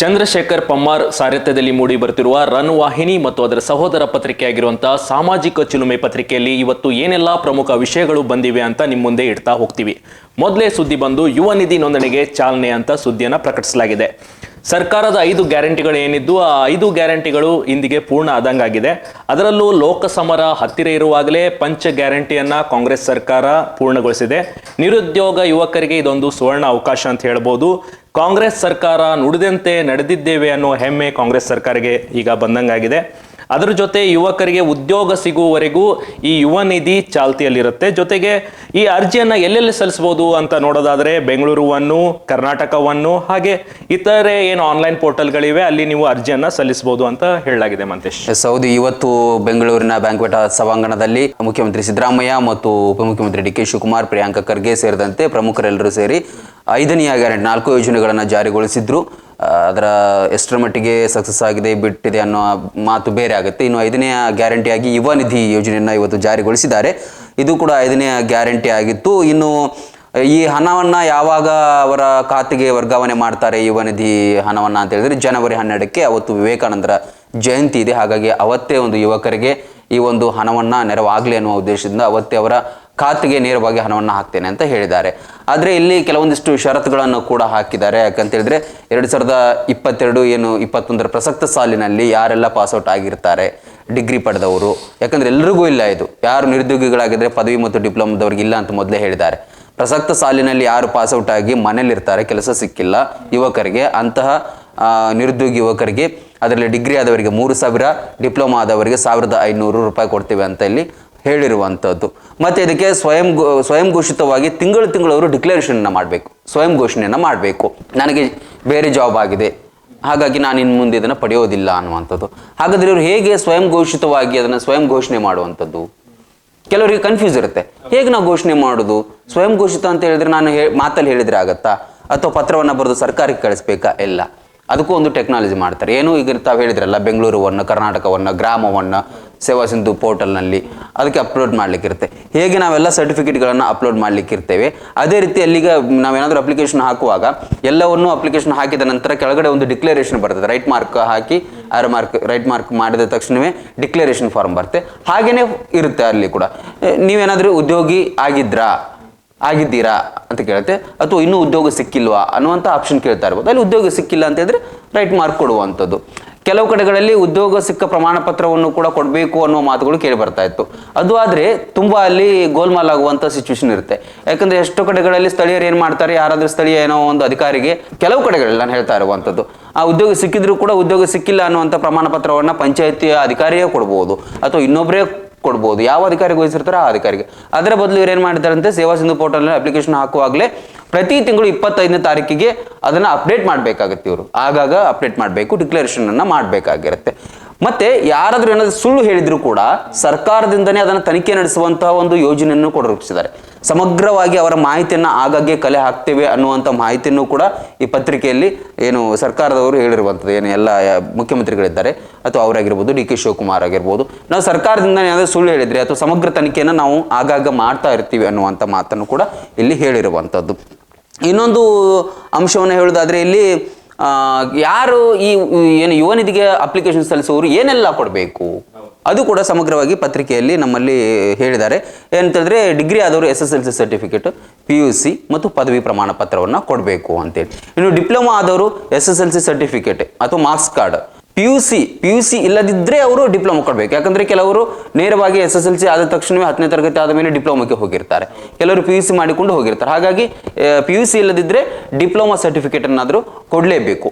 ಚಂದ್ರಶೇಖರ್ ಪಮ್ಮಾರ್ ಸಾರಥ್ಯದಲ್ಲಿ ಮೂಡಿ ಬರುತ್ತಿರುವ ರನ್ ವಾಹಿನಿ ಮತ್ತು ಅದರ ಸಹೋದರ ಪತ್ರಿಕೆಯಾಗಿರುವಂತಹ ಸಾಮಾಜಿಕ ಚಿಲುಮೆ ಪತ್ರಿಕೆಯಲ್ಲಿ ಇವತ್ತು ಏನೆಲ್ಲ ಪ್ರಮುಖ ವಿಷಯಗಳು ಬಂದಿವೆ ಅಂತ ನಿಮ್ಮ ಮುಂದೆ ಇಡ್ತಾ ಹೋಗ್ತೀವಿ. ಮೊದಲೇ ಸುದ್ದಿ ಬಂದು ಯುವ ನಿಧಿ ನೋಂದಣಿಗೆ ಚಾಲನೆ ಅಂತ ಸುದ್ದಿಯನ್ನು ಪ್ರಕಟಿಸಲಾಗಿದೆ. ಸರ್ಕಾರದ ಐದು ಗ್ಯಾರಂಟಿಗಳು ಏನಿದ್ದು, ಆ ಐದು ಗ್ಯಾರಂಟಿಗಳು ಇಂದಿಗೆ ಪೂರ್ಣ ಆದಂಗಾಗಿದೆ. ಅದರಲ್ಲೂ ಲೋಕಸಮರ ಹತ್ತಿರ ಇರುವಾಗಲೇ ಪಂಚ ಗ್ಯಾರಂಟಿಯನ್ನ ಕಾಂಗ್ರೆಸ್ ಸರ್ಕಾರ ಪೂರ್ಣಗೊಳಿಸಿದೆ. ನಿರುದ್ಯೋಗ ಯುವಕರಿಗೆ ಇದೊಂದು ಸುವರ್ಣ ಅವಕಾಶ ಅಂತ ಹೇಳ್ಬೋದು. ಕಾಂಗ್ರೆಸ್ ಸರ್ಕಾರ ನುಡಿದಂತೆ ನಡೆದಿದ್ದೇವೆ ಅನ್ನೋ ಹೆಮ್ಮೆ ಕಾಂಗ್ರೆಸ್ ಸರ್ಕಾರಕ್ಕೆ ಈಗ ಬಂದಂಗಾಗಿದೆ. ಅದರ ಜೊತೆ ಯುವಕರಿಗೆ ಉದ್ಯೋಗ ಸಿಗುವವರೆಗೂ ಈ ಯುವ ನಿಧಿ ಚಾಲ್ತಿಯಲ್ಲಿರುತ್ತೆ. ಜೊತೆಗೆ ಈ ಅರ್ಜಿಯನ್ನು ಎಲ್ಲೆಲ್ಲಿ ಸಲ್ಲಿಸ್ಬೋದು ಅಂತ ನೋಡೋದಾದರೆ ಬೆಂಗಳೂರುವನ್ನು, ಕರ್ನಾಟಕವನ್ನು, ಹಾಗೆ ಇತರೆ ಏನು ಆನ್ಲೈನ್ ಪೋರ್ಟಲ್ಗಳಿವೆ, ಅಲ್ಲಿ ನೀವು ಅರ್ಜಿಯನ್ನು ಸಲ್ಲಿಸಬಹುದು ಅಂತ ಹೇಳಲಾಗಿದೆ ಮಂತೇಶ್. ಸೌದಿ ಇವತ್ತು ಬೆಂಗಳೂರಿನ ಬ್ಯಾಂಕ್ವೆಟ್ ಸಭಾಂಗಣದಲ್ಲಿ ಮುಖ್ಯಮಂತ್ರಿ ಸಿದ್ದರಾಮಯ್ಯ ಮತ್ತು ಉಪಮುಖ್ಯಮಂತ್ರಿ ಡಿ ಕೆ ಶಿವಕುಮಾರ್, ಪ್ರಿಯಾಂಕ ಖರ್ಗೆ ಸೇರಿದಂತೆ ಪ್ರಮುಖರೆಲ್ಲರೂ ಸೇರಿ ಐದನೇ ಗ್ಯಾರಂಟಿ ನಾಲ್ಕು ಯೋಜನೆಗಳನ್ನು ಜಾರಿಗೊಳಿಸಿದ್ರು. ಅದರ ಎಷ್ಟರ ಮಟ್ಟಿಗೆ ಸಕ್ಸಸ್ ಆಗಿದೆ, ಬಿಟ್ಟಿದೆ ಅನ್ನೋ ಮಾತು ಬೇರೆ ಆಗುತ್ತೆ. ಇನ್ನು ಐದನೆಯ ಗ್ಯಾರಂಟಿಯಾಗಿ ಯುವ ನಿಧಿ ಯೋಜನೆಯನ್ನು ಇವತ್ತು ಜಾರಿಗೊಳಿಸಿದ್ದಾರೆ. ಇದು ಕೂಡ ಐದನೆಯ ಗ್ಯಾರಂಟಿ ಆಗಿತ್ತು. ಇನ್ನು, ಈ ಹಣವನ್ನು ಯಾವಾಗ ಅವರ ಖಾತೆಗೆ ವರ್ಗಾವಣೆ ಮಾಡ್ತಾರೆ ಯುವ ನಿಧಿ ಹಣವನ್ನು ಅಂತ ಹೇಳಿದ್ರೆ ಜನವರಿ ಹನ್ನೆರಡಕ್ಕೆ ಅವತ್ತು ವಿವೇಕಾನಂದರ ಜಯಂತಿ ಇದೆ. ಹಾಗಾಗಿ ಅವತ್ತೇ ಒಂದು ಯುವಕರಿಗೆ ಈ ಒಂದು ಹಣವನ್ನು ನೆರವಾಗಲಿ ಅನ್ನುವ ಉದ್ದೇಶದಿಂದ ಅವತ್ತೇ ಅವರ ಖಾತೆಗೆ ನೇರವಾಗಿ ಹಣವನ್ನು ಹಾಕ್ತೇನೆ ಅಂತ ಹೇಳಿದ್ದಾರೆ. ಆದರೆ ಇಲ್ಲಿ ಕೆಲವೊಂದಿಷ್ಟು ಷರತ್ತುಗಳನ್ನು ಕೂಡ ಹಾಕಿದ್ದಾರೆ. ಯಾಕಂತೇಳಿದ್ರೆ ಎರಡು ಸಾವಿರದ ಇಪ್ಪತ್ತೆರಡು ಏನು ಇಪ್ಪತ್ತೊಂದರ ಪ್ರಸಕ್ತ ಸಾಲಿನಲ್ಲಿ ಯಾರೆಲ್ಲ ಪಾಸ್ಔಟ್ ಆಗಿರ್ತಾರೆ? ಡಿಗ್ರಿ ಪಡೆದವರು. ಯಾಕಂದ್ರೆ ಎಲ್ರಿಗೂ ಇಲ್ಲ ಇದು. ಯಾರು ನಿರುದ್ಯೋಗಿಗಳಾಗಿದ್ದರೆ ಪದವಿ ಮತ್ತು ಡಿಪ್ಲೊಮಾದವ್ರಿಗೆ ಇಲ್ಲ ಅಂತ ಮೊದಲೇ ಹೇಳಿದ್ದಾರೆ. ಪ್ರಸಕ್ತ ಸಾಲಿನಲ್ಲಿ ಯಾರು ಪಾಸ್ಔಟ್ ಆಗಿ ಮನೇಲಿರ್ತಾರೆ, ಕೆಲಸ ಸಿಕ್ಕಿಲ್ಲ, ಯುವಕರಿಗೆ, ಅಂತಹ ನಿರುದ್ಯೋಗಿ ಯುವಕರಿಗೆ, ಅದರಲ್ಲಿ ಡಿಗ್ರಿ ಆದವರಿಗೆ ಮೂರು ಸಾವಿರ, ಡಿಪ್ಲೊಮಾ ಆದವರಿಗೆ ಸಾವಿರದ ಐನೂರು ರೂಪಾಯಿ ಕೊಡ್ತೇವೆ ಅಂತ ಇಲ್ಲಿ ಹೇಳಿರುವಂಥದ್ದು. ಮತ್ತು ಇದಕ್ಕೆ ಸ್ವಯಂ ಸ್ವಯಂ ಘೋಷಿತವಾಗಿ ತಿಂಗಳು ತಿಂಗಳು ಅವರು ಡಿಕ್ಲರೇಷನ್ನ ಮಾಡಬೇಕು. ಸ್ವಯಂ ಘೋಷಣೆಯನ್ನು ಮಾಡಬೇಕು. ನನಗೆ ಬೇರೆ ಜಾಬ್ ಆಗಿದೆ. ಹಾಗಾಗಿ ನಾನು ಇನ್ನು ಮುಂದೆ ಇದನ್ನು ಪಡೆಯೋದಿಲ್ಲ ಅನ್ನುವಂಥದ್ದು. ಹಾಗಾದರೆ ಇವರು ಹೇಗೆ ಸ್ವಯಂ ಘೋಷಿತವಾಗಿ ಅದನ್ನು ಸ್ವಯಂ ಘೋಷಣೆ ಮಾಡುವಂಥದ್ದು? ಕೆಲವರಿಗೆ ಕನ್ಫ್ಯೂಸ್ ಇರುತ್ತೆ. ಹೇಗೆ ನಾವು ಘೋಷಣೆ ಮಾಡೋದು? ಸ್ವಯಂ ಘೋಷಿತ ಅಂತ ಹೇಳಿದ್ರೆ ನಾನು ಹೇ, ಮಾತಲ್ಲಿ ಹೇಳಿದ್ರೆ ಆಗತ್ತಾ? ಅಥವಾ ಪತ್ರವನ್ನು ಬರೆದು ಸರ್ಕಾರಕ್ಕೆ ಕಳಿಸ್ಬೇಕಾ? ಇಲ್ಲ. ಅದಕ್ಕೂ ಒಂದು ಟೆಕ್ನಾಲಜಿ ಮಾಡ್ತಾರೆ. ಏನು ಈಗ ತಾವು ಹೇಳಿದ್ರಲ್ಲ, ಬೆಂಗಳೂರುವನ್ನು, ಕರ್ನಾಟಕವನ್ನು, ಗ್ರಾಮವನ್ನು ಸೇವಾ ಸಿಂಧು ಪೋರ್ಟಲ್ನಲ್ಲಿ ಅದಕ್ಕೆ ಅಪ್ಲೋಡ್ ಮಾಡಲಿಕ್ಕಿರುತ್ತೆ. ಹೇಗೆ ನಾವೆಲ್ಲ ಸರ್ಟಿಫಿಕೇಟ್ಗಳನ್ನು ಅಪ್ಲೋಡ್ ಮಾಡ್ಲಿಕ್ಕೆ ಇರ್ತೇವೆ ಅದೇ ರೀತಿ ಅಲ್ಲಿಗೆ ನಾವೇನಾದರೂ ಅಪ್ಲಿಕೇಶನ್ ಹಾಕುವಾಗ ಎಲ್ಲವನ್ನೂ ಅಪ್ಲಿಕೇಶನ್ ಹಾಕಿದ ನಂತರ ಕೆಳಗಡೆ ಒಂದು ಡಿಕ್ಲರೇಷನ್ ಬರ್ತದೆ. ರೈಟ್ ಮಾರ್ಕ್ ಹಾಕಿ, ಆರ್ ಮಾರ್ಕ್, ರೈಟ್ ಮಾರ್ಕ್ ಮಾಡಿದ ತಕ್ಷಣವೇ ಡಿಕ್ಲರೇಷನ್ ಫಾರ್ಮ್ ಬರುತ್ತೆ. ಹಾಗೆಯೇ ಇರುತ್ತೆ ಅಲ್ಲಿ ಕೂಡ. ನೀವೇನಾದರೂ ಉದ್ಯೋಗಿ ಆಗಿದ್ರಾ? ಆಗಿದ್ದೀರಾ ಅಂತ ಕೇಳುತ್ತೆ. ಅಥವಾ ಇನ್ನೂ ಉದ್ಯೋಗ ಸಿಕ್ಕಿಲ್ವಾ ಅನ್ನುವಂಥ ಆಪ್ಷನ್ ಕೇಳ್ತಾ ಇರ್ಬೋದು. ಅಲ್ಲಿ ಉದ್ಯೋಗ ಸಿಕ್ಕಿಲ್ಲ ಅಂತ ಹೇಳಿದ್ರೆ ರೈಟ್ ಮಾರ್ಕ್ ಕೊಡುವಂಥದ್ದು. ಕೆಲವು ಕಡೆಗಳಲ್ಲಿ ಉದ್ಯೋಗ ಸಿಕ್ಕ ಪ್ರಮಾಣ ಪತ್ರವನ್ನು ಕೂಡ ಕೊಡಬೇಕು ಅನ್ನುವ ಮಾತುಗಳು ಕೇಳಿ ಬರ್ತಾ ಇತ್ತು. ಅದು ಆದರೆ ತುಂಬ ಅಲ್ಲಿ ಗೋಲ್ಮಾಲ್ ಆಗುವಂಥ ಸಿಚುವೇಶನ್ ಇರುತ್ತೆ. ಯಾಕಂದ್ರೆ ಎಷ್ಟೋ ಕಡೆಗಳಲ್ಲಿ ಸ್ಥಳೀಯರು ಏನು ಮಾಡ್ತಾರೆ? ಯಾರಾದರೂ ಸ್ಥಳೀಯ ಏನೋ ಒಂದು ಅಧಿಕಾರಿಗೆ ಕೆಲವು ಕಡೆಗಳಲ್ಲಿ ನಾನು ಹೇಳ್ತಾ ಇರುವಂಥದ್ದು ಆ ಉದ್ಯೋಗ ಸಿಕ್ಕಿದ್ರೂ ಕೂಡ ಉದ್ಯೋಗ ಸಿಕ್ಕಿಲ್ಲ ಅನ್ನುವಂಥ ಪ್ರಮಾಣ ಪತ್ರವನ್ನು ಪಂಚಾಯತಿಯ ಅಧಿಕಾರಿಯೇ ಕೊಡ್ಬೋದು. ಅಥವಾ ಇನ್ನೊಬ್ಬರೇ ಕೊಡ್ಬೋದು. ಯಾವ ಅಧಿಕಾರಿಗೆ ವಹಿಸಿರ್ತಾರೋ ಆ ಅಧಿಕಾರಿಗೆ. ಅದರ ಬದಲು ಇವ್ರು ಏನು ಮಾಡಿದಾರಂತೆ ಸೇವಾ ಸಿಂಧು ಪೋರ್ಟಲ್ ಅಪ್ಲಿಕೇಶನ್ ಹಾಕುವಾಗಲೇ ಪ್ರತಿ ತಿಂಗಳು ಇಪ್ಪತ್ತೈದನೇ ತಾರೀಕಿಗೆ ಅದನ್ನು ಅಪ್ಡೇಟ್ ಮಾಡಬೇಕಾಗುತ್ತೆ ಇವರು. ಆಗಾಗ ಅಪ್ಡೇಟ್ ಮಾಡಬೇಕು ಡಿಕ್ಲರೇಷನ್ ಅನ್ನ ಮಾಡಬೇಕಾಗಿರುತ್ತೆ. ಮತ್ತೆ ಯಾರಾದ್ರೂ ಏನಾದರೂ ಸುಳ್ಳು ಹೇಳಿದ್ರು ಕೂಡ ಸರ್ಕಾರದಿಂದನೇ ಅದನ್ನು ತನಿಖೆ ನಡೆಸುವಂತಹ ಒಂದು ಯೋಜನೆಯನ್ನು ಕೂಡ ರೂಪಿಸಿದ್ದಾರೆ. ಸಮಗ್ರವಾಗಿ ಅವರ ಮಾಹಿತಿಯನ್ನು ಆಗಾಗ್ಗೆ ಕಲೆ ಹಾಕ್ತೇವೆ ಅನ್ನುವಂಥ ಮಾಹಿತಿಯನ್ನು ಕೂಡ ಈ ಪತ್ರಿಕೆಯಲ್ಲಿ ಏನು ಸರ್ಕಾರದವರು ಹೇಳಿರುವಂಥದ್ದು, ಏನು ಎಲ್ಲ ಮುಖ್ಯಮಂತ್ರಿಗಳಿದ್ದಾರೆ, ಅಥವಾ ಅವರಾಗಿರ್ಬೋದು, ಡಿ ಕೆ ಶಿವಕುಮಾರ್ ಆಗಿರ್ಬೋದು. ನಾವು ಸರ್ಕಾರದಿಂದ ಏನಾದರೂ ಸುಳ್ಳು ಹೇಳಿದ್ರೆ ಅಥವಾ ಸಮಗ್ರ ತನಿಖೆಯನ್ನು ನಾವು ಆಗಾಗ ಮಾಡ್ತಾ ಇರ್ತೀವಿ ಅನ್ನುವಂಥ ಮಾತನ್ನು ಕೂಡ ಇಲ್ಲಿ ಹೇಳಿರುವಂಥದ್ದು. ಇನ್ನೊಂದು ಅಂಶವನ್ನು ಹೇಳೋದಾದ್ರೆ ಇಲ್ಲಿ ಯಾರು ಈ ಏನು ಯುವ ನಿಧಿಗೆ ಅಪ್ಲಿಕೇಶನ್ ಸಲ್ಲಿಸುವವರು ಏನೆಲ್ಲ ಕೊಡಬೇಕು? ಅದು ಕೂಡ ಸಮಗ್ರವಾಗಿ ಪತ್ರಿಕೆಯಲ್ಲಿ ನಮ್ಮಲ್ಲಿ ಹೇಳಿದ್ದಾರೆ. ಏನಂತಂದ್ರೆ ಡಿಗ್ರಿ ಆದವರು S S L C certificate P U C ಮತ್ತು ಪದವಿ ಪ್ರಮಾಣ ಪತ್ರವನ್ನು ಕೊಡಬೇಕು ಅಂತೇಳಿ. ಇನ್ನು ಡಿಪ್ಲೊಮಾ ಆದವರು S S L C certificate ಅಥವಾ marks card. P U C P U C ಇಲ್ಲದಿದ್ದರೆ ಅವರು ಡಿಪ್ಲೊಮಾ ಕೊಡಬೇಕು. ಯಾಕಂದ್ರೆ ಕೆಲವರು ನೇರವಾಗಿ ಎಸ್ ಎಸ್ ಎಲ್ ಸಿ ಆದ ತಕ್ಷಣವೇ ಹತ್ತನೇ ತರಗತಿ ಆದ ಮೇಲೆ ಡಿಪ್ಲೊಮಾಕ್ಕೆ ಹೋಗಿರ್ತಾರೆ. ಕೆಲವರು ಪಿ ಯು ಸಿ ಮಾಡಿಕೊಂಡು ಹೋಗಿರ್ತಾರೆ. ಹಾಗಾಗಿ ಪಿ ಯು ಸಿ ಇಲ್ಲದಿದ್ದರೆ ಡಿಪ್ಲೊಮಾ ಸರ್ಟಿಫಿಕೇಟ್ ಅನ್ನಾದರೂ ಕೊಡಲೇಬೇಕು.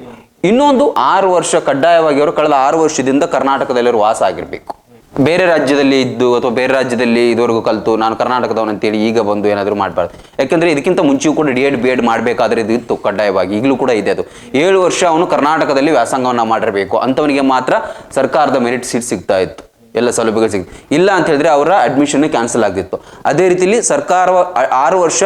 ಇನ್ನೊಂದು ಆರು ವರ್ಷ ಕಡ್ಡಾಯವಾಗಿ ಅವರು ಕಳೆದ ಆರು ವರ್ಷದಿಂದ ಕರ್ನಾಟಕದಲ್ಲಿ ಅವರು ವಾಸ ಆಗಿರಬೇಕು. ಬೇರೆ ರಾಜ್ಯದಲ್ಲಿ ಇದ್ದು ಅಥವಾ ಬೇರೆ ರಾಜ್ಯದಲ್ಲಿ ಇದುವರೆಗೂ ಕಲಿತು ನಾನು ಕರ್ನಾಟಕದವನು ಅಂತೇಳಿ ಈಗ ಬಂದು ಏನಾದರೂ ಮಾಡಬಾರ್ದು. ಯಾಕೆಂದರೆ ಇದಕ್ಕಿಂತ ಮುಂಚೆಯೂ ಕೂಡ ಡಿ ಎಡ್, ಬಿ ಎಡ್ ಮಾಡಬೇಕಾದ್ರೆ ಇದು ಇತ್ತು ಕಡ್ಡಾಯವಾಗಿ. ಈಗಲೂ ಕೂಡ ಇದೆ ಅದು. ಏಳು ವರ್ಷ ಅವನು ಕರ್ನಾಟಕದಲ್ಲಿ ವ್ಯಾಸಂಗವನ್ನು ಮಾಡಿರಬೇಕು. ಅಂಥವನಿಗೆ ಮಾತ್ರ ಸರ್ಕಾರದ ಮೆರಿಟ್ ಸೀಟ್ ಸಿಗ್ತಾ ಇತ್ತು. ಎಲ್ಲ ಸೌಲಭ್ಯಗಳು ಸಿಗ್ತು ಇಲ್ಲ ಅಂತ ಹೇಳಿದ್ರೆ ಅವರ ಅಡ್ಮಿಷನ್ ಕ್ಯಾನ್ಸಲ್ ಆಗ್ತಿತ್ತು. ಅದೇ ರೀತಿಲಿ ಸರ್ಕಾರ ಆರು ವರ್ಷ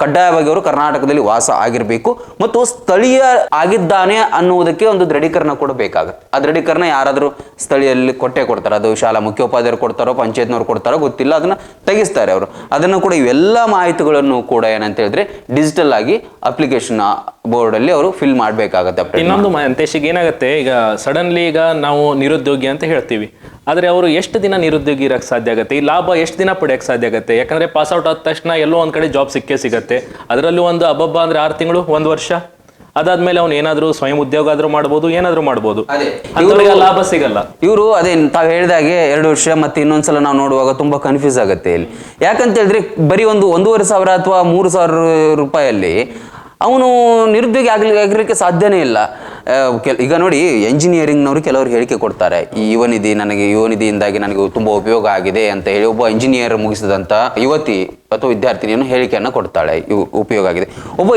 ಕಡ್ಡಾಯವಾಗಿ ಅವರು ಕರ್ನಾಟಕದಲ್ಲಿ ವಾಸ ಆಗಿರಬೇಕು ಮತ್ತು ಸ್ಥಳೀಯ ಆಗಿದ್ದಾನೆ ಅನ್ನುವುದಕ್ಕೆ ಒಂದು ದೃಢೀಕರಣ ಕೂಡ ಬೇಕಾಗುತ್ತೆ. ಆ ದೃಢೀಕರಣ ಯಾರಾದರೂ ಸ್ಥಳೀಯಲ್ಲಿ ಕೊಟ್ಟೆ ಕೊಡ್ತಾರೆ, ಅದು ಶಾಲಾ ಮುಖ್ಯೋಪಾಧ್ಯಾಯರು ಕೊಡ್ತಾರೋ, ಪಂಚಾಯತ್ನವ್ರು ಕೊಡ್ತಾರೋ ಗೊತ್ತಿಲ್ಲ, ಅದನ್ನ ತೆಗಿಸ್ತಾರೆ ಅವರು. ಅದನ್ನು ಕೂಡ ಇವೆಲ್ಲ ಮಾಹಿತಿಗಳನ್ನು ಕೂಡ ಏನಂತ ಹೇಳಿದ್ರೆ ಡಿಜಿಟಲ್ ಆಗಿ ಅಪ್ಲಿಕೇಶನ್ ಬೋರ್ಡ್ ಅಲ್ಲಿ ಅವರು ಫಿಲ್ ಮಾಡಬೇಕಾಗತ್ತೆ. ಇನ್ನೊಂದು ಏನಾಗುತ್ತೆ, ಈಗ ಸಡನ್ಲಿ ಈಗ ನಾವು ನಿರುದ್ಯೋಗಿ ಅಂತ ಹೇಳ್ತೀವಿ. ಆದ್ರೆ ಅವರು ಎಷ್ಟು ದಿನ ನಿರುದ್ಯೋಗಿ ಇರೋಕ್ಕೆ ಸಾಧ್ಯ ಆಗುತ್ತೆ? ಈ ಲಾಭ ಎಷ್ಟು ದಿನ ಪಡೆಯೋಕ್ಕೆ ಸಾಧ್ಯ ಆಗುತ್ತೆ? ಯಾಕಂದ್ರೆ ಪಾಸ್ ಔಟ್ ಆದ ತಕ್ಷಣ ಎಲ್ಲೋ ಒಂದು ಕಡೆ ಜಾಬ್ ಸಿಕ್ಕೇ ಸಿಗತ್ತೆ. ಅದರಲ್ಲೂ ಒಂದು ಅಬ್ಬಬ್ಬ ಅಂದ್ರೆ ಆರು ತಿಂಗಳು ಒಂದು ವರ್ಷ? ಅದಾದ್ಮೇಲೆ ಅವ್ನು ಏನಾದ್ರೂ ಸ್ವಯಂ ಉದ್ಯೋಗ ಆದ್ರೂ ಮಾಡ್ಬೋದು ಏನಾದ್ರೂ ಮಾಡ್ಬೋದು. ಅದೇ. ಅಂಥವ್ರಿಗೆ ಲಾಭ ಸಿಗಲ್ಲ. ಇವರು ಅದೇ ತಾವು ಹೇಳಿದಾಗೆ ಎರಡು ವರ್ಷ ಮತ್ತೆ ಇನ್ನೊಂದ್ಸಲ ನಾವು ನೋಡುವಾಗ ತುಂಬಾ ಕನ್ಫ್ಯೂಸ್ ಆಗುತ್ತೆ ಇಲ್ಲಿ. ಯಾಕಂತ ಹೇಳಿದ್ರೆ ಬರೀ ಒಂದು ಒಂದೂವರೆ ಸಾವಿರ ಅಥವಾ ಮೂರು ಸಾವಿರ ರೂಪಾಯಲ್ಲಿ ಅವನು ನಿರುದ್ಯೋಗಿ ಆಗ್ಲಿ ಆಗಿರ್ಲಿಕ್ಕೆ ಸಾಧ್ಯನೇ ಇಲ್ಲ. ಕೆಲ್- ಈಗ ನೋಡಿ ಎಂಜಿನಿಯರಿಂಗ್ನವರು ಕೆಲವರು ಹೇಳಿಕೆ ಕೊಡ್ತಾರೆ. ಈ ಯುವ ನಿಧಿ ನನಗೆ ಯುವ ನಿಧಿಯಿಂದಾಗಿ ನನಗೆ ತುಂಬಾ ಉಪಯೋಗ ಆಗಿದೆ ಅಂತ ಹೇಳಿ ಒಬ್ಬ ಇಂಜಿನಿಯರ್ ಮುಗಿಸಿದಂತ ಯುವತಿ ಅಥವಾ ವಿದ್ಯಾರ್ಥಿನಿಯನ್ನು ಹೇಳಿಕೆಯನ್ನು ಕೊಡ್ತಾಳೆ. ಇವು ಉಪಯೋಗ ಆಗಿದೆ. ಒಬ್ಬ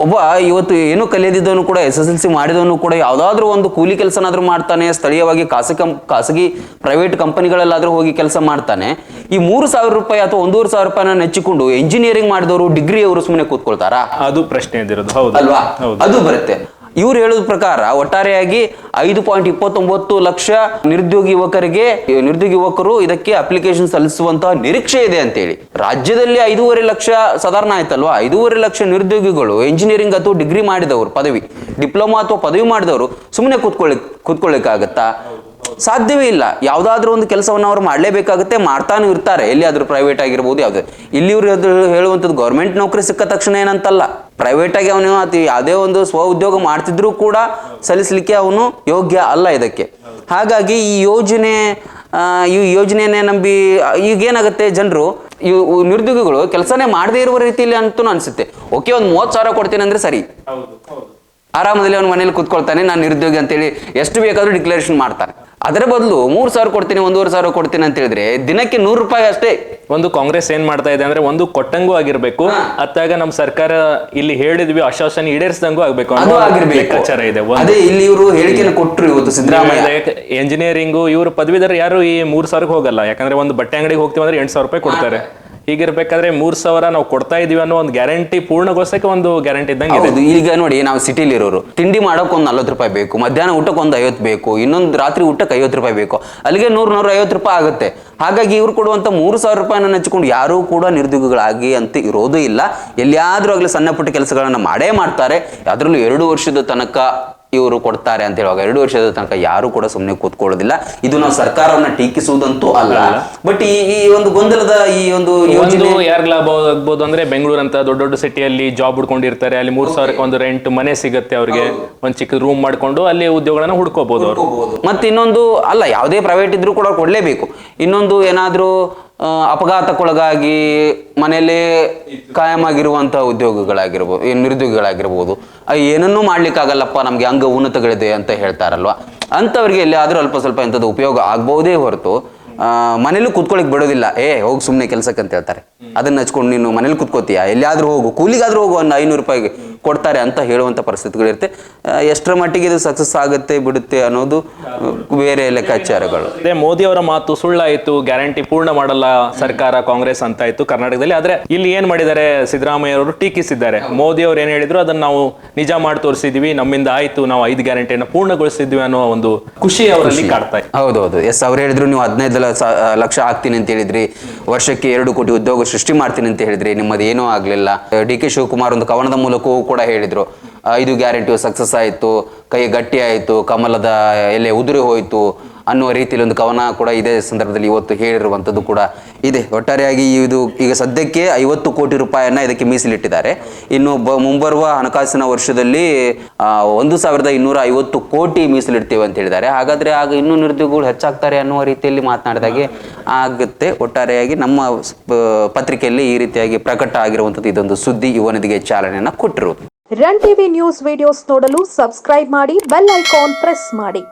ಒಬ್ಬ ಇವತ್ತು ಏನು ಕಲಿಯದಿದ್ದವನು ಕೂಡ ಎಸ್ ಎಸ್ ಎಲ್ ಸಿ ಮಾಡಿದವನು ಕೂಡ ಯಾವುದಾದ್ರೂ ಒಂದು ಕೂಲಿ ಕೆಲಸನಾದ್ರೂ ಮಾಡ್ತಾನೆ ಸ್ಥಳೀಯವಾಗಿ ಖಾಸಗಿ ಕಂ ಖಾಸಗಿ ಪ್ರೈವೇಟ್ ಕಂಪನಿಗಳಲ್ಲಾದರೂ ಹೋಗಿ ಕೆಲಸ ಮಾಡ್ತಾನೆ. ಈ ಮೂರು ಸಾವಿರ ರೂಪಾಯಿ ಅಥವಾ ಒಂದೂವರೆ ಸಾವಿರ ರೂಪಾಯಿನ ನೆಚ್ಚಿಕೊಂಡು ಎಂಜಿನಿಯರಿಂಗ್ ಮಾಡಿದವರು ಡಿಗ್ರಿ ಅವರು ಸುಮ್ಮನೆ ಕೂತ್ಕೊಳ್ತಾರಾ? ಅದು ಪ್ರಶ್ನೆ ಹೌದು. ಅಲ್ವಾ? ಅದು ಬರುತ್ತೆ. ಇವ್ರು ಹೇಳೋದ್ ಪ್ರಕಾರ ಒಟ್ಟಾರೆಯಾಗಿ ಐದು ಪಾಯಿಂಟ್ ಇಪ್ಪತ್ತೊಂಬತ್ತು ಲಕ್ಷ ನಿರುದ್ಯೋಗಿ ಯುವಕರಿಗೆ, ನಿರುದ್ಯೋಗಿ ಯುವಕರು ಇದಕ್ಕೆ ಅಪ್ಲಿಕೇಶನ್ ಸಲ್ಲಿಸುವಂತಹ ನಿರೀಕ್ಷೆ ಇದೆ ಅಂತೇಳಿ. ರಾಜ್ಯದಲ್ಲಿ ಐದೂವರೆ ಲಕ್ಷ ಸಾಧಾರಣ ಆಯ್ತಲ್ವಾ? ಐದೂವರೆ ಲಕ್ಷ ನಿರುದ್ಯೋಗಿಗಳು ಇಂಜಿನಿಯರಿಂಗ್ ಅಥವಾ ಡಿಗ್ರಿ ಮಾಡಿದವರು, ಪದವಿ ಡಿಪ್ಲೊಮಾ ಅಥವಾ ಪದವಿ ಮಾಡಿದವರು ಸುಮ್ಮನೆ ಕೂತ್ಕೊಳ್ಳಿ ಕೂತ್ಕೊಳ್ಳಿಕ್ಕಾಗತ್ತಾ? ಸಾಧ್ಯವೇ ಇಲ್ಲ. ಯಾವುದಾದ್ರೂ ಒಂದು ಕೆಲಸವನ್ನು ಅವ್ರು ಮಾಡಲೇಬೇಕಾಗುತ್ತೆ ಮಾಡ್ತಾನೂ ಇರ್ತಾರೆ. ಎಲ್ಲಿಯಾದ್ರೂ ಪ್ರೈವೇಟ್ ಆಗಿರ್ಬೋದು ಯಾವುದೇ. ಇಲ್ಲಿ ಇವ್ರು ಹೇಳುವಂಥದ್ದು ಗೌರ್ಮೆಂಟ್ ನೌಕರಿ ಸಿಕ್ಕ ತಕ್ಷಣ ಏನಂತಲ್ಲ ಪ್ರೈವೇಟ್ ಆಗಿ ಅವನು ಅತಿ ಯಾವುದೇ ಒಂದು ಸ್ವ ಉದ್ಯೋಗ ಮಾಡ್ತಿದ್ರೂ ಕೂಡ ಸಲ್ಲಿಸಲಿಕ್ಕೆ ಅವನು ಯೋಗ್ಯ ಅಲ್ಲ ಇದಕ್ಕೆ. ಹಾಗಾಗಿ ಈ ಯೋಜನೆ ಈ ಯೋಜನೆಯನ್ನೇ ನಂಬಿ ಈಗೇನಾಗುತ್ತೆ ಜನರು ಇವು ನಿರುದ್ಯೋಗಿಗಳು ಕೆಲಸನೇ ಮಾಡದೇ ಇರುವ ರೀತಿಯಲ್ಲಿ ಅಂತೂ ಅನಿಸುತ್ತೆ. ಓಕೆ ಒಂದು ಮೂವತ್ತು ಸಾವಿರ ಕೊಡ್ತೀನಿ ಅಂದ್ರೆ ಸರಿ. ಆರಾಮದಲ್ಲಿ ಅವ್ನು ಮನೇಲಿ ಕೂತ್ಕೊಳ್ತಾನೆ ನಾನು ನಿರುದ್ಯೋಗಿ ಅಂತೇಳಿ ಎಷ್ಟು ಬೇಕಾದ್ರೂ ಡಿಕ್ಲರೇಷನ್ ಮಾಡ್ತಾನೆ. ಅದರ ಬದಲು ಮೂರು ಸಾವಿರ ಕೊಡ್ತೀನಿ ಒಂದೂವರೆ ಸಾವಿರ ಕೊಡ್ತೀನಿ ಅಂತ ಹೇಳಿದ್ರೆ ದಿನಕ್ಕೆ ನೂರು ರೂಪಾಯಿ ಅಷ್ಟೇ. ಒಂದು ಕಾಂಗ್ರೆಸ್ ಏನ್ ಮಾಡ್ತಾ ಇದೆ ಅಂದ್ರೆ ಒಂದು ಕೊಟ್ಟಂಗೂ ಆಗಿರ್ಬೇಕು. ಅತ್ತಾಗ ನಮ್ಮ ಸರ್ಕಾರ ಇಲ್ಲಿ ಹೇಳಿದ್ವಿ ಆಶ್ವಾಸನೆ ಈಡೇರಿಸಿದಂಗೂ ಆಗ್ಬೇಕು ಅದು ಆಗಿರ್ಬೇಕು. ಲೆಕ್ಕಾಚಾರ ಇದೆ. ಒಂದು ಅದೇ ಇಲ್ಲಿ ಇವರು ಹೇಳಿಕೆಯನ್ನು ಕೊಟ್ಟರು ಇವತ್ತು ಸಿದ್ದರಾಮಯ್ಯ. ಎಂಜಿನಿಯರಿಂಗ್ ಇವರು ಪದವೀಧರ ಯಾರು ಈ ಮೂರ್ ಸಾವಿರಕ್ಕೆ ಹೋಗಲ್ಲ. ಯಾಕಂದ್ರೆ ಒಂದು ಬಟ್ಟೆ ಅಂಗಡಿಗೆ ಹೋಗ್ತೀವಿ ಅಂದ್ರೆ ಎಂಟು ಸಾವಿರ ರೂಪಾಯಿ ಕೊಡ್ತಾರೆ. ಹೀಗಿರ್ಬೇಕಾದ್ರೆ ಮೂರ್ ಸಾವಿರ ನಾವು ಕೊಡ್ತಾ ಇದೀವಿ ಅನ್ನೋ ಒಂದು ಗ್ಯಾರಂಟಿ ಪೂರ್ಣಗೊಳಿಸಕ್ಕೆ ಒಂದು ಗ್ಯಾರಂಟಿ ಇದ್ದಂಗೆ ಈಗ ನೋಡಿ, ನಾವು ಸಿಟಿಲಿ ಇರೋರು. ತಿಂಡಿ ಮಾಡೋಕೆ ಒಂದು ನಲ್ವತ್ತು ರೂಪಾಯಿ ಬೇಕು, ಮಧ್ಯಾಹ್ನ ಊಟಕ್ಕೆ ಒಂದು ಐವತ್ತು ಬೇಕು, ಇನ್ನೊಂದು ರಾತ್ರಿ ಊಟಕ್ಕೆ ಐವತ್ತು ರೂಪಾಯಿ ಬೇಕು. ಅಲ್ಲಿಗೆ ನೂರು, ನೂರ ಐವತ್ತು ರೂಪಾಯಿ ಆಗುತ್ತೆ. ಹಾಗಾಗಿ ಇವ್ರು ಕೊಡುವಂತ ಮೂರು ಸಾವಿರ ರೂಪಾಯಿನ ನೆಚ್ಚಿಕೊಂಡು ಯಾರೂ ಕೂಡ ನಿರುದ್ಯೋಗಿಗಳಾಗಿ ಅಂತ ಇರೋದು ಇಲ್ಲ. ಎಲ್ಲಿಯಾದ್ರೂ ಆಗಲಿ ಸಣ್ಣ ಪುಟ್ಟ ಕೆಲಸಗಳನ್ನ ಮಾಡೇ ಮಾಡ್ತಾರೆ. ಅದರಲ್ಲೂ ಎರಡು ವರ್ಷದ ತನಕ ಇವರು ಕೊಡ್ತಾರೆ ಅಂತ ಹೇಳುವಾಗ ಎರಡು ವರ್ಷದ ತನಕ ಯಾರು ಕೂಡ ಸುಮ್ಮನೆ ಕೂತ್ಕೊಳ್ಳೋದಿಲ್ಲ. ಇದು ನಾವು ಸರ್ಕಾರವನ್ನ ಟೀಕಿಸುವುದಂತೂ ಅಲ್ಲ. ಬಟ್ ಈ ಈ ಒಂದು ಗೊಂದಲದ ಈ ಒಂದು ಯೋಜನೆ ಯಾರು ಲಾಭ ಆಗ್ಬೋದು ಅಂದ್ರೆ ಬೆಂಗಳೂರು ಅಂತ ದೊಡ್ಡ ದೊಡ್ಡ ಸಿಟಿಯಲ್ಲಿ ಜಾಬ್ ಹುಡ್ಕೊಂಡಿರ್ತಾರೆ. ಅಲ್ಲಿ ಮೂರ್ ಸಾವಿರಕ್ಕೆ ಒಂದು ರೆಂಟ್ ಮನೆ ಸಿಗುತ್ತೆ ಅವ್ರಿಗೆ. ಒಂದ್ ಚಿಕ್ಕ ರೂಮ್ ಮಾಡ್ಕೊಂಡು ಅಲ್ಲಿ ಉದ್ಯೋಗಗಳನ್ನ ಹುಡ್ಕೋಬಹುದು ಅವರು. ಮತ್ತೆ ಇನ್ನೊಂದು ಅಲ್ಲ ಯಾವುದೇ ಪ್ರೈವೇಟ್ ಇದ್ರೂ ಕೂಡ ಕೊಡ್ಲೇಬೇಕು. ಇನ್ನೊಂದು ಏನಾದರೂ ಅಪಘಾತಕ್ಕೊಳಗಾಗಿ ಮನೆಯಲ್ಲೇ ಕಾಯಮಾಗಿರುವಂತಹ ಉದ್ಯೋಗಗಳಾಗಿರ್ಬೋದು ನಿರುದ್ಯೋಗಿಗಳಾಗಿರ್ಬೋದು. ಏನನ್ನೂ ಮಾಡ್ಲಿಕ್ಕಾಗಲ್ಲಪ್ಪ, ನಮ್ಗೆ ಅಂಗ ಉನ್ನತಗಳಿದೆ ಅಂತ ಹೇಳ್ತಾರಲ್ವಾ? ಅಂಥವ್ರಿಗೆ ಎಲ್ಲಿಯಾದ್ರೂ ಅಲ್ಪ ಸ್ವಲ್ಪ ಎಂಥದ್ದು ಉಪಯೋಗ ಆಗ್ಬೋದೇ ಹೊರತು ಮನೇಲೂ ಕುತ್ಕೊಳ್ಳಿಕ್ ಬಿಡೋದಿಲ್ಲ. ಏ, ಹೋಗಿ ಸುಮ್ಮನೆ ಕೆಲಸಕ್ಕೆ ಅಂತ ಹೇಳ್ತಾರೆ. ಅದನ್ನ ಹಚ್ಕೊಂಡು ನೀನು ಮನೇಲಿ ಕುತ್ಕೋತೀಯ? ಎಲ್ಲಿಯಾದ್ರೂ ಹೋಗು. ಕೂಲಿಗಾದ್ರೂ ಹೋಗು ಒಂದು ಐನೂರು ರೂಪಾಯಿಗೆ. ಕೊಡ್ತಾರೆ ಅಂತ ಹೇಳುವಂತ ಪರಿಸ್ಥಿತಿಗಳಿರುತ್ತೆ. ಎಷ್ಟರ ಮಟ್ಟಿಗೆ ಇದು ಸಕ್ಸಸ್ ಆಗುತ್ತೆ ಬಿಡುತ್ತೆ ಅನ್ನೋದು ಬೇರೆ ಲೆಕ್ಕಾಚಾರಗಳು. ಅದೇ ಮೋದಿ ಅವರ ಮಾತು ಸುಳ್ಳಾಯಿತು ಗ್ಯಾರಂಟಿ ಪೂರ್ಣ ಮಾಡಲ್ಲ ಸರ್ಕಾರ ಕಾಂಗ್ರೆಸ್ ಅಂತ ಇತ್ತು ಕರ್ನಾಟಕದಲ್ಲಿ. ಆದ್ರೆ ಇಲ್ಲಿ ಏನ್ ಮಾಡಿದ್ದಾರೆ? ಸಿದ್ದರಾಮಯ್ಯ ಅವರು ಟೀಕಿಸಿದ್ದಾರೆ. ಮೋದಿ ಅವರು ಏನ್ ಹೇಳಿದ್ರು? ಅದನ್ನ ನಾವು ನಿಜ ಮಾಡಿ ತೋರಿಸಿದ್ವಿ ನಮ್ಮಿಂದ ಆಯ್ತು ನಾವು ಐದು ಗ್ಯಾರಂಟಿಯನ್ನು ಪೂರ್ಣಗೊಳಿಸಿದ್ವಿ ಅನ್ನೋ ಒಂದು ಖುಷಿ ಅವರಲ್ಲಿ ಕಾಡ್ತಾ ಇದೆ. ಹೌದೌದು. ಎಸ್ ಅವ್ರು ಹೇಳಿದ್ರು ನೀವು ಹದಿನೈದು ಲಕ್ಷ ಆಗ್ತೀನಿ ಅಂತ ಹೇಳಿದ್ರಿ. ವರ್ಷಕ್ಕೆ ಎರಡು ಕೋಟಿ ಉದ್ಯೋಗ ಸೃಷ್ಟಿ ಮಾಡ್ತೀನಿ ಅಂತ ಹೇಳಿದ್ರಿ. ನಿಮ್ಮದು ಏನೂ ಆಗಲಿಲ್ಲ. ಡಿ ಕೆ ಶಿವಕುಮಾರ್ ಒಂದು ಕವನದ ಮೂಲಕವೂ ಕೂಡ ಹೇಳಿದ್ರು. ಐದು ಗ್ಯಾರಂಟಿ ಸಕ್ಸಸ್ ಆಯಿತು ಕೈ ಗಟ್ಟಿ ಆಯಿತು ಕಮಲದ ಎಲೆ ಉದುರಿ ಹೋಯಿತು ಅನ್ನುವ ರೀತಿಯಲ್ಲಿ ಒಂದು ಕವನ ಕೂಡ ಇದೇ ಸಂದರ್ಭದಲ್ಲಿ ಇವತ್ತು ಹೇಳಿರುವಂಥದ್ದು ಕೂಡ ಇದೆ. ಒಟ್ಟಾರೆಯಾಗಿ ಇದು ಈಗ ಸದ್ಯಕ್ಕೆ ಐವತ್ತು ಕೋಟಿ ರೂಪಾಯಿಯನ್ನು ಇದಕ್ಕೆ ಮೀಸಲಿಟ್ಟಿದ್ದಾರೆ. ಇನ್ನು ಬ ಮುಂಬರುವ ಹಣಕಾಸಿನ ವರ್ಷದಲ್ಲಿ ಒಂದು ಸಾವಿರದ ಇನ್ನೂರ ಐವತ್ತು ಕೋಟಿ ಮೀಸಲಿಡ್ತೀವಿ ಅಂತ ಹೇಳಿದ್ದಾರೆ. ಹಾಗಾದರೆ ಆಗ ಇನ್ನೂ ನಿರುದ್ಯೋಗಿಗಳು ಹೆಚ್ಚಾಗ್ತಾರೆ ಅನ್ನುವ ರೀತಿಯಲ್ಲಿ ಮಾತನಾಡಿದಾಗೆ ಆಗುತ್ತೆ. ಒಟ್ಟಾರೆಯಾಗಿ ನಮ್ಮ ಪತ್ರಿಕೆಯಲ್ಲಿ ಈ ರೀತಿಯಾಗಿ ಪ್ರಕಟ ಆಗಿರುವಂಥದ್ದು ಇದೊಂದು ಸುದ್ದಿ ಯುವನಿಧಿಗೆ ಚಾಲನೆಯನ್ನು ಕೊಟ್ಟಿರುವುದು. ರನ್ ಟಿವಿ ನ್ಯೂಸ್ ವಿಡಿಯೋಸ್ ನೋಡಲು ಸಬ್ಸ್ಕ್ರೈಬ್ ಮಾಡಿ ಬೆಲ್ ಐಕಾನ್ ಪ್ರೆಸ್ ಮಾಡಿ.